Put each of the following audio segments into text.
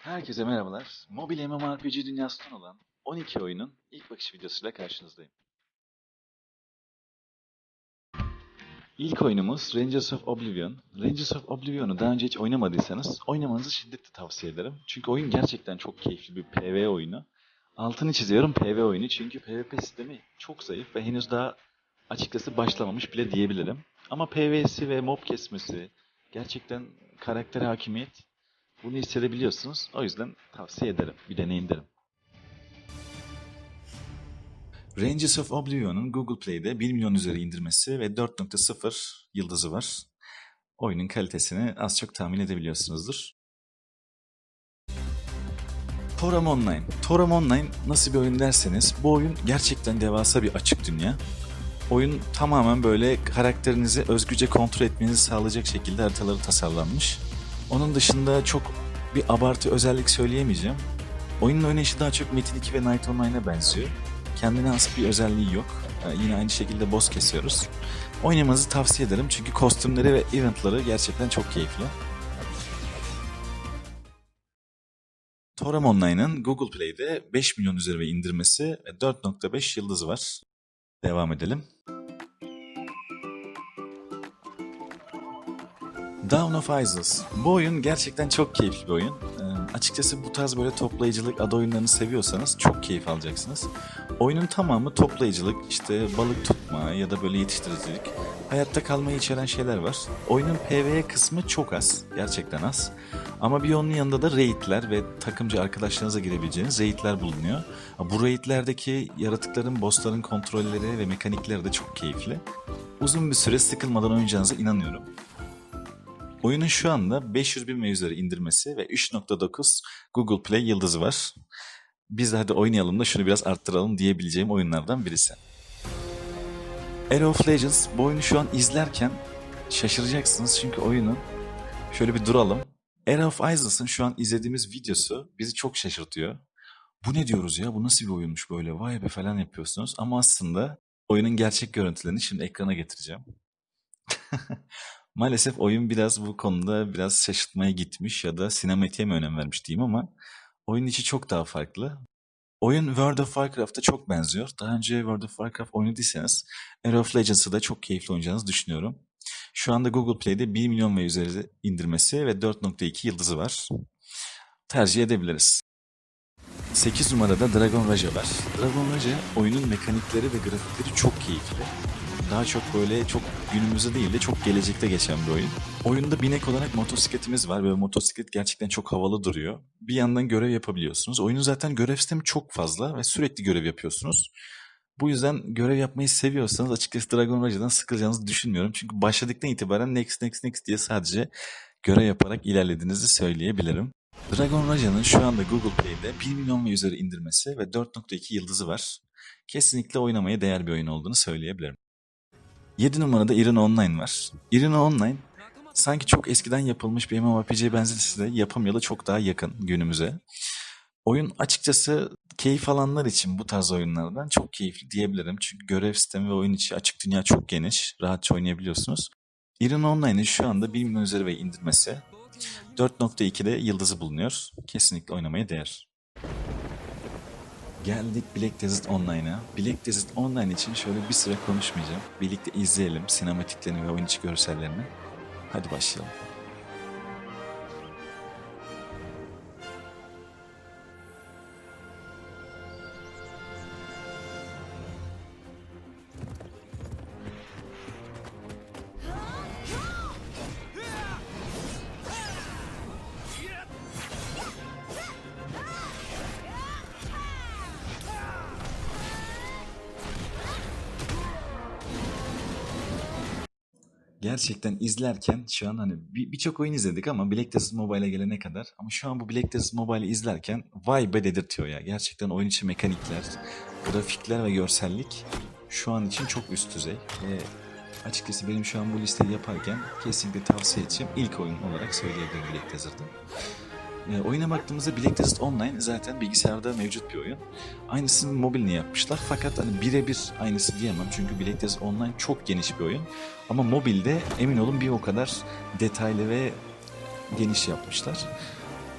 Herkese merhabalar. Mobil MMORPG dünyasından olan 12 oyunun ilk bakış videosuyla karşınızdayım. İlk oyunumuz Rangers of Oblivion. Rangers of Oblivion'u daha önce hiç oynamadıysanız oynamanızı şiddetle tavsiye ederim. Çünkü oyun gerçekten çok keyifli bir PvE oyunu. Altını çiziyorum PvE oyunu çünkü PvP sistemi çok zayıf ve henüz daha açıkçası başlamamış bile diyebilirim. Ama PvE'si ve mob kesmesi, gerçekten karakter hakimiyet bunu hissedebiliyorsunuz. O yüzden tavsiye ederim. Bir deneyin derim. Rangers of Oblivion'un Google Play'de 1 milyon üzeri indirmesi ve 4.0 yıldızı var. Oyunun kalitesini az çok tahmin edebiliyorsunuzdur. Toram Online. Toram Online nasıl bir oyun derseniz bu oyun gerçekten devasa bir açık dünya. Oyun tamamen böyle karakterinizi özgürce kontrol etmenizi sağlayacak şekilde haritaları tasarlanmış. Onun dışında çok bir abartı özellik söyleyemeyeceğim. Oyunun oynayışı daha çok Metin 2 ve Night Online'a benziyor. Kendine has bir özelliği yok. Ee, yine aynı şekilde boss kesiyoruz. Oynamanızı tavsiye ederim çünkü kostümleri ve eventları gerçekten çok keyifli. Toram Online'ın Google Play'de 5 milyon üzeri indirmesi ve 4.5 yıldızı var. Devam edelim. Dawn of Isles. Bu oyun gerçekten çok keyifli bir oyun. Ee, açıkçası bu tarz böyle toplayıcılık ada oyunlarını seviyorsanız çok keyif alacaksınız. Oyunun tamamı toplayıcılık, işte balık tutma ya da böyle yetiştiricilik. Hayatta kalmayı içeren şeyler var. Oyunun PvE kısmı çok az. Gerçekten az. Ama bir onun yanında da raidler ve takımcı arkadaşlarınıza girebileceğiniz raidler bulunuyor. Bu raidlerdeki yaratıkların, bossların kontrolleri ve mekanikleri de çok keyifli. Uzun bir süre sıkılmadan oynayacağınıza inanıyorum. Oyunun şu anda 500 bin ve üzeri indirmesi ve 3.9 Google Play yıldızı var. Biz de hadi oynayalım da şunu biraz arttıralım diyebileceğim oyunlardan birisi. Arrow of Legends bu oyunu şu an izlerken şaşıracaksınız çünkü oyunun şöyle bir duralım. Arrow of Isles'ın şu an izlediğimiz videosu bizi çok şaşırtıyor. Bu ne diyoruz ya bu nasıl bir oyunmuş böyle vay be falan yapıyorsunuz ama aslında oyunun gerçek görüntülerini şimdi ekrana getireceğim. Maalesef oyun biraz bu konuda biraz şaşırtmaya gitmiş ya da sinematiğe mi önem vermiş diyeyim ama oyun içi çok daha farklı. Oyun World of Warcraft'a çok benziyor. Daha önce World of Warcraft oynadıysanız Arrow of Legends'ı da çok keyifli oynayacağınızı düşünüyorum. Şu anda Google Play'de 1 milyon ve üzeri indirmesi ve 4.2 yıldızı var. Tercih edebiliriz. 8 numarada Dragon Raja var. Dragon Raja oyunun mekanikleri ve grafikleri çok keyifli. Daha çok böyle çok günümüzde değil de çok gelecekte geçen bir oyun. Oyunda binek olarak motosikletimiz var ve motosiklet gerçekten çok havalı duruyor. Bir yandan görev yapabiliyorsunuz. Oyunun zaten görev sistemi çok fazla ve sürekli görev yapıyorsunuz. Bu yüzden görev yapmayı seviyorsanız açıkçası Dragon Raja'dan sıkılacağınızı düşünmüyorum. Çünkü başladıktan itibaren next next next diye sadece görev yaparak ilerlediğinizi söyleyebilirim. Dragon Raja'nın şu anda Google Play'de 1 milyon ve üzeri indirmesi ve 4.2 yıldızı var. Kesinlikle oynamaya değer bir oyun olduğunu söyleyebilirim. 7 numarada Irina Online var. Irina Online sanki çok eskiden yapılmış bir MMORPG benzerse de yapamayalı çok daha yakın günümüze. Oyun açıkçası keyif alanlar için bu tarz oyunlardan çok keyifli diyebilirim. Çünkü görev sistemi ve oyun içi açık dünya çok geniş. Rahatça oynayabiliyorsunuz. Irina Online'in şu anda 1 milyon üzeri ve indirmesi 4.2'de yıldızı bulunuyor. Kesinlikle oynamaya değer. Geldik Black Desert Online'a. Black Desert Online için şöyle bir süre konuşmayacağım. Birlikte izleyelim sinematiklerini ve oyun içi görsellerini. Hadi başlayalım. Gerçekten izlerken şu an hani bir- birçok oyun izledik ama Black Desert Mobile'e gelene kadar ama şu an bu Black Desert Mobile'i izlerken vay be dedirtiyor ya. Gerçekten oyun içi mekanikler, grafikler ve görsellik şu an için çok üst düzey ve açıkçası benim şu an bu listeyi yaparken kesinlikle tavsiye edeceğim ilk oyun olarak söyleyebilirim Black Desert'ı. E, oyuna baktığımızda Black Online zaten bilgisayarda mevcut bir oyun. Aynısını mobiline yapmışlar fakat hani birebir aynısı diyemem çünkü Black Online çok geniş bir oyun. Ama mobilde emin olun bir o kadar detaylı ve geniş yapmışlar.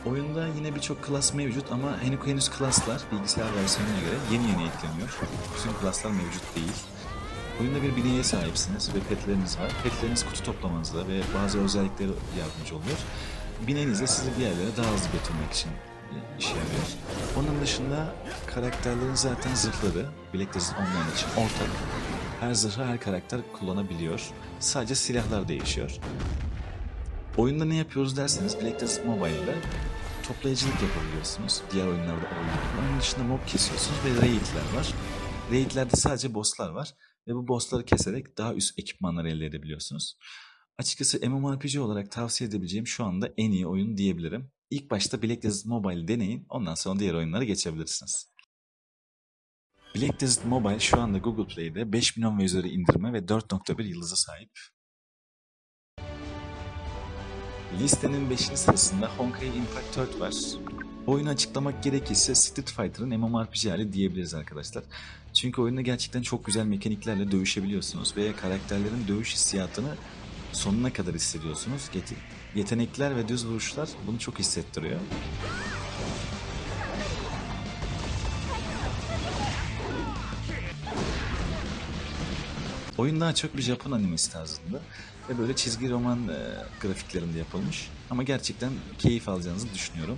Oyunda yine birçok klas mevcut ama henüz henüz klaslar bilgisayar versiyonuna göre yeni yeni ekleniyor. Bütün klaslar mevcut değil. Oyunda bir bineğe sahipsiniz ve petleriniz var. Petleriniz kutu toplamanızda ve bazı özellikleri yardımcı oluyor. Bineğiniz de sizi bir yerlere daha hızlı götürmek için e, işe yarıyor. Onun dışında karakterlerin zaten zırhları Black Desert Online için ortak. Her zırhı her karakter kullanabiliyor. Sadece silahlar değişiyor. Oyunda ne yapıyoruz derseniz Black Desert Mobile'da toplayıcılık yapabiliyorsunuz. Diğer oyunlarda olduğu. Onun dışında mob kesiyorsunuz ve raidler var. Raidlerde sadece bosslar var. Ve bu bossları keserek daha üst ekipmanlar elde edebiliyorsunuz. Açıkçası MMORPG olarak tavsiye edebileceğim şu anda en iyi oyun diyebilirim. İlk başta Black Desert Mobile deneyin. Ondan sonra diğer oyunlara geçebilirsiniz. Black Desert Mobile şu anda Google Play'de 5 milyon ve üzeri indirme ve 4.1 yıldıza sahip. Listenin 5. sırasında Honkai Impact 4 var. Oyunu açıklamak gerekirse Street Fighter'ın MMORPG hali diyebiliriz arkadaşlar. Çünkü oyunda gerçekten çok güzel mekaniklerle dövüşebiliyorsunuz ve karakterlerin dövüş hissiyatını sonuna kadar hissediyorsunuz. Yet- Yetenekler ve düz vuruşlar bunu çok hissettiriyor. Oyun daha çok bir Japon animesi tarzında ve böyle çizgi roman e, grafiklerinde yapılmış. Ama gerçekten keyif alacağınızı düşünüyorum.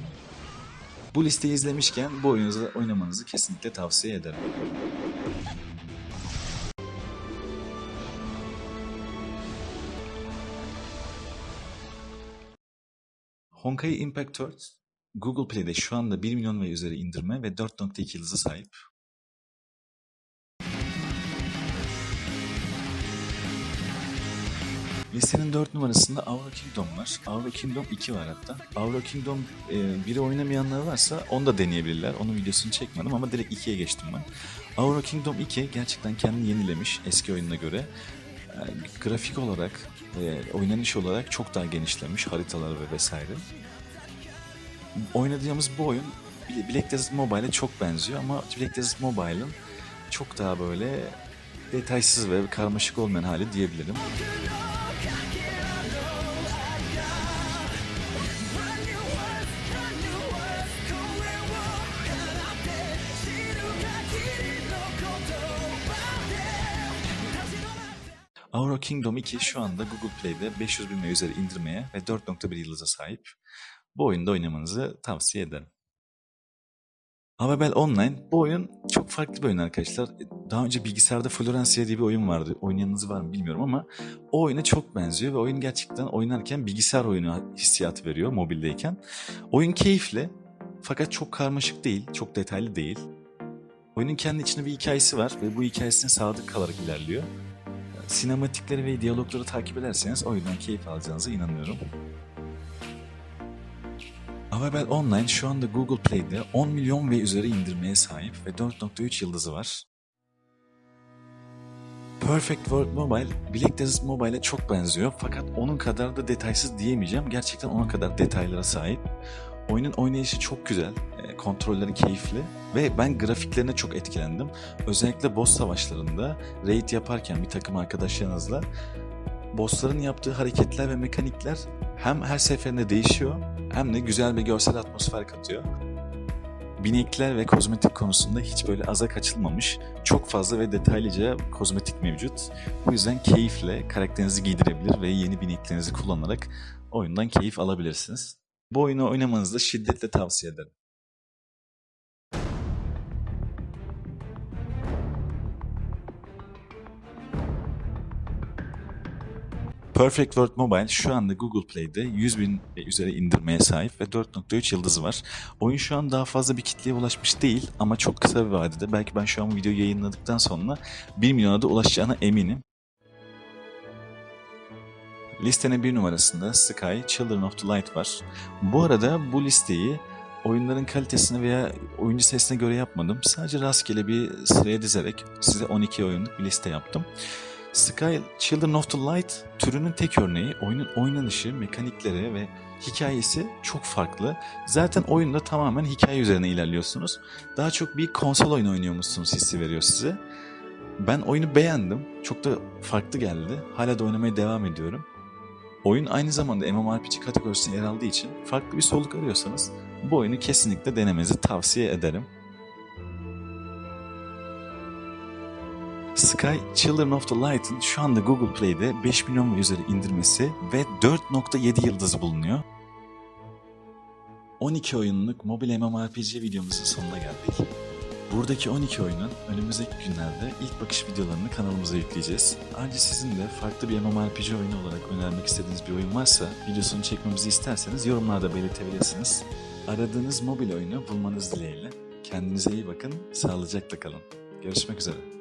Bu listeyi izlemişken bu oyunu oynamanızı kesinlikle tavsiye ederim. Honkai Impact 4 Google Play'de şu anda 1 milyon ve üzeri indirme ve 4.2 yıldıza sahip. Listenin 4 numarasında Aura Kingdom var. Aura Kingdom 2 var hatta. Aura Kingdom e, 1'i oynamayanlar varsa onu da deneyebilirler. Onun videosunu çekmedim ama direkt 2'ye geçtim ben. Aura Kingdom 2 gerçekten kendini yenilemiş eski oyununa göre. E, grafik olarak ve oynanış olarak çok daha genişlemiş haritalar ve vesaire. Oynadığımız bu oyun Black Desert Mobile'e çok benziyor ama Black Desert Mobile'ın çok daha böyle detaysız ve karmaşık olmayan hali diyebilirim. Aura Kingdom 2 şu anda Google Play'de 500 bin ve üzeri indirmeye ve 4.1 yıldıza sahip. Bu oyunda oynamanızı tavsiye ederim. Avabel Online bu oyun çok farklı bir oyun arkadaşlar. Daha önce bilgisayarda Florencia diye bir oyun vardı. Oynayanınız var mı bilmiyorum ama o oyuna çok benziyor ve oyun gerçekten oynarken bilgisayar oyunu hissiyatı veriyor mobildeyken. Oyun keyifli fakat çok karmaşık değil, çok detaylı değil. Oyunun kendi içinde bir hikayesi var ve bu hikayesine sadık kalarak ilerliyor. Sinematikleri ve diyalogları takip ederseniz oyundan keyif alacağınıza inanıyorum. Avabel Online şu anda Google Play'de 10 milyon ve üzeri indirmeye sahip ve 4.3 yıldızı var. Perfect World Mobile, Black Desert Mobile'e çok benziyor fakat onun kadar da detaysız diyemeyeceğim. Gerçekten onun kadar detaylara sahip. Oyunun oynayışı çok güzel, e, kontrolleri keyifli ve ben grafiklerine çok etkilendim. Özellikle boss savaşlarında raid yaparken bir takım arkadaşlarınızla bossların yaptığı hareketler ve mekanikler hem her seferinde değişiyor hem de güzel bir görsel atmosfer katıyor. Binekler ve kozmetik konusunda hiç böyle aza kaçılmamış, çok fazla ve detaylıca kozmetik mevcut. Bu yüzden keyifle karakterinizi giydirebilir ve yeni bineklerinizi kullanarak oyundan keyif alabilirsiniz. Bu oyunu oynamanızı şiddetle tavsiye ederim. Perfect World Mobile şu anda Google Play'de 100 bin ve üzeri indirmeye sahip ve 4.3 yıldızı var. Oyun şu an daha fazla bir kitleye ulaşmış değil ama çok kısa bir vadede belki ben şu an bu videoyu yayınladıktan sonra 1 milyona da ulaşacağına eminim. Listenin bir numarasında Sky, Children of the Light var. Bu arada bu listeyi oyunların kalitesine veya oyuncu sesine göre yapmadım. Sadece rastgele bir sıraya dizerek size 12 oyunluk bir liste yaptım. Sky Children of the Light türünün tek örneği. Oyunun oynanışı, mekanikleri ve hikayesi çok farklı. Zaten oyunda tamamen hikaye üzerine ilerliyorsunuz. Daha çok bir konsol oyunu oynuyormuşsunuz hissi veriyor size. Ben oyunu beğendim. Çok da farklı geldi. Hala da oynamaya devam ediyorum. Oyun aynı zamanda MMORPG kategorisine yer aldığı için farklı bir soluk arıyorsanız bu oyunu kesinlikle denemenizi tavsiye ederim. Sky Children of the Light'ın şu anda Google Play'de 5 milyon üzeri indirmesi ve 4.7 yıldızı bulunuyor. 12 oyunluk mobil MMORPG videomuzun sonuna geldik. Buradaki 12 oyunun önümüzdeki günlerde ilk bakış videolarını kanalımıza yükleyeceğiz. Ayrıca sizin de farklı bir MMORPG oyunu olarak önermek istediğiniz bir oyun varsa videosunu çekmemizi isterseniz yorumlarda belirtebilirsiniz. Aradığınız mobil oyunu bulmanız dileğiyle. Kendinize iyi bakın, sağlıcakla kalın. Görüşmek üzere.